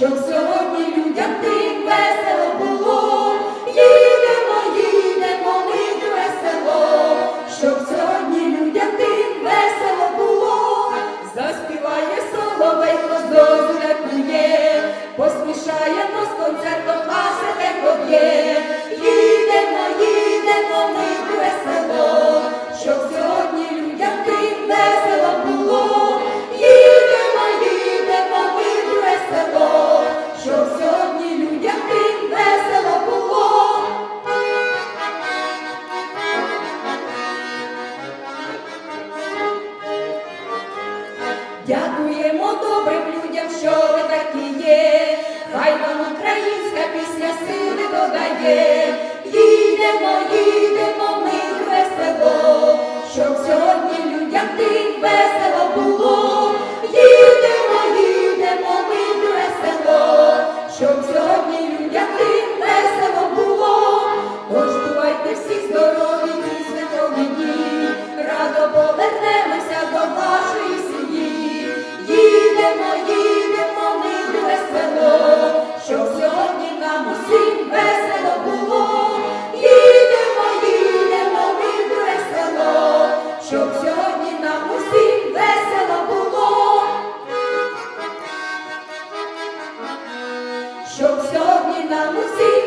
щоб сьогодні людям тим весело було. Їдемо, їдемо, в весело, щоб сьогодні людям тим весело було. Заспіває соловейко, зозуля плює, посмішаємо нас концертом, а себе б'є. Дякуємо добрим людям, що ви такі є, хай вам українська пісня сили додає, їдемо, їдемо, ми весело, щоб сьогодні людям тим весело було, їдемо, їдемо, ми весело, щоб сьогодні. щоб сьогодні нам усім весело було, щоб сьогодні нам усім.